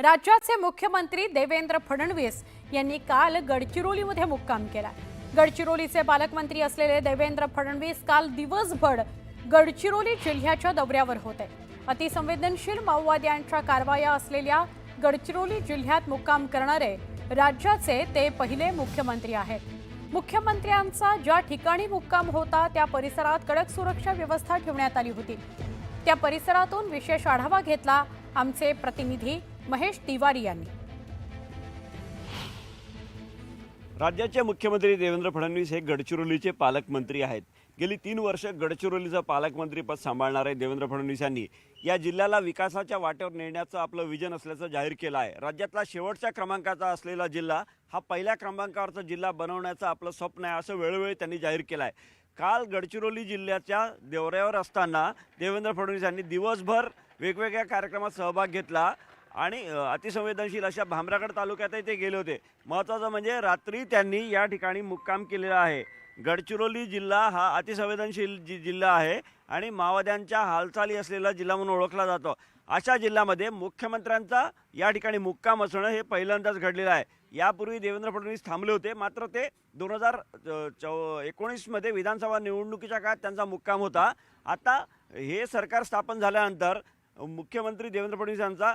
राज्याचे मुख्यमंत्री देवेंद्र फडणवीस यांनी काल गडचिरोलीमध्ये मुक्काम केला. गडचिरोलीचे पालकमंत्री असलेले देवेंद्र फडणवीस काल दिवसभर गडचिरोली जिल्ह्याच्या दौऱ्यावर होते. अतिसंवेदनशील माओवाद्यांच्या कारवाया असलेल्या गडचिरोली जिल्ह्यात मुक्काम करणारे राज्याचे ते पहिले मुख्यमंत्री आहेत. मुख्यमंत्र्यांचा ज्या ठिकाणी मुक्काम होता त्या परिसरात कडक सुरक्षा व्यवस्था ठेवण्यात आली होती. त्या परिसरातून विशेष आढावा घेतला आमचे प्रतिनिधी महेश तिवारी यांनी. राज्याचे मुख्यमंत्री देवेंद्र फडणवीस हे गडचिरोलीचे पालकमंत्री आहेत. गेली तीन वर्ष गडचिरोलीचं पालकमंत्रीपद सांभाळणारे देवेंद्र फडणवीस यांनी. या जिल्ह्याला विकासाच्या वाटेवर नेण्याचं आपलं विजन असल्याचं जाहीर केलं आहे. राज्यातला शेवटच्या क्रमांकाचा असलेला जिल्हा हा पहिल्या क्रमांकावरचा जिल्हा बनवण्याचं आपलं स्वप्न आहे असं वेळोवेळी त्यांनी जाहीर केलं आहे. काल गडचिरोली जिल्ह्याच्या दौऱ्यावर असताना देवेंद्र फडणवीस यांनी दिवसभर वेगवेगळ्या कार्यक्रमात सहभाग घेतला आणि अतिसंवेदनशील अशा भामरागड तालुक्यातही ते गेले होते. महत्त्वाचं म्हणजे रात्री त्यांनी या ठिकाणी मुक्काम केलेला आहे. गडचिरोली जिल्हा हा अतिसंवेदनशील जि जिल्हा आहे. आणि माओवाद्यांच्या हालचाली असलेला जिल्हा म्हणून ओळखला जातो. अशा जिल्ह्यामध्ये मुख्यमंत्र्यांचा या ठिकाणी मुक्काम असणं हे पहिल्यांदाच घडलेलं आहे. यापूर्वी देवेंद्र फडणवीस थांबले होते मात्र ते दोन हजार चौ एकोणीसमध्ये विधानसभा निवडणुकीच्या काळात त्यांचा मुक्काम होता. आता हे सरकार स्थापन झाल्यानंतर मुख्यमंत्री देवेंद्र फडणवीस यांचा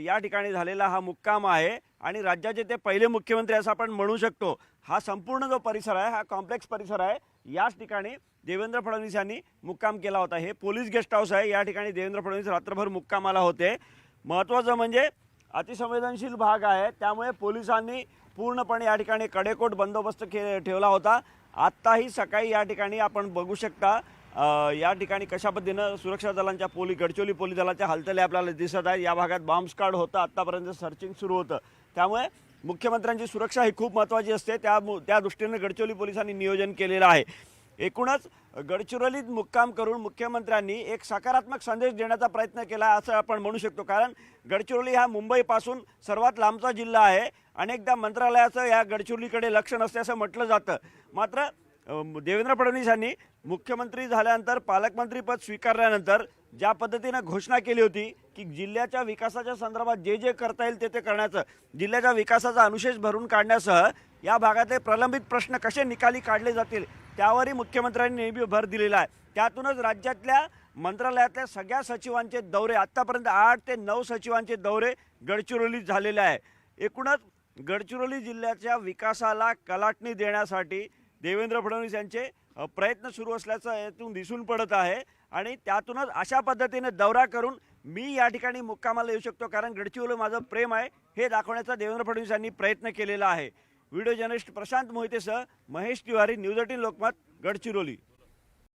या ठिकाणी झालेला हा मुक्काम आहे. आणि राज्याचे ते पहिले मुख्यमंत्री असं आपण म्हणू शकतो. हा संपूर्ण जो परिसर आहे हा कॉम्प्लेक्स परिसर आहे याच ठिकाणी देवेंद्र फडणवीस यांनी मुक्काम केला होता. हे पोलीस गेस्ट हाऊस आहे. या ठिकाणी देवेंद्र फडणवीस रात्रभर मुक्कामाला होते. महत्त्वाचं म्हणजे अतिसंवेदनशील भाग आहे. त्यामुळे पोलिसांनी पूर्णपणे या ठिकाणी कडेकोट बंदोबस्त के ठेवला होता. आत्ताही सकाळी या ठिकाणी आपण बघू शकता या ठिकाणी कशा पद्धतीनं सुरक्षा दलांच्या पोली गडचोली पोलीस दलाच्या हालचाली आपल्याला दिसत आहेत. या भागात बॉम्ब स्क्वॉड होतं. आत्तापर्यंत सर्चिंग सुरू होतं. त्यामुळे मुख्यमंत्र्यांची सुरक्षा ही खूप महत्त्वाची असते. त्या त्या दृष्टीने गडचिरोली पोलिसांनी नियोजन केलेलं आहे. एकूणच गडचिरोलीत मुक्काम करून मुख्यमंत्र्यांनी एक सकारात्मक संदेश देण्याचा प्रयत्न केला असं आपण म्हणू शकतो. कारण गडचिरोली हा मुंबईपासून सर्वात लांबचा जिल्हा आहे अनेकदा मंत्रालयाचं या गडचिरोलीकडे लक्ष नसते असं म्हटलं जातं. मात्र देवेंद्र फडणवीस यांनी मुख्यमंत्री झाल्यानंतर पालकमंत्रीपद स्वीकारल्यानंतर ज्या पद्धतीनं घोषणा केली होती की जिल्ह्याच्या विकासाच्या संदर्भात जे जे करता येईल ते ते करण्याचं जिल्ह्याच्या विकासाचा अनुशेष भरून काढण्यासह या भागातले प्रलंबित प्रश्न कसे निकाली काढले जातील त्यावरही मुख्यमंत्र्यांनी नेहमी भर दिलेला आहे. त्यातूनच राज्यातल्या मंत्रालयातल्या सगळ्या सचिवांचे दौरे आत्तापर्यंत आठ ते नऊ सचिवांचे दौरे गडचिरोलीत झालेले आहे. एकूणच गडचिरोली जिल्ह्याच्या विकासाला कलाटणी देण्यासाठी देवेंद्र फडणवीस यांचे प्रयत्न सुरू असल्याचं यातून दिसून पडत आहे. आणि त्यातूनच अशा पद्धतीने दौरा करून मी या ठिकाणी मुक्कामाला येऊ शकतो कारण गडचिरोली माझं प्रेम आहे हे दाखवण्याचा देवेंद्र फडणवीस यांनी प्रयत्न केलेला आहे. व्हिडिओ जर्नलिस्ट प्रशांत मोहितेसह महेश तिवारी न्यूज एटीन लोकमत गडचिरोली.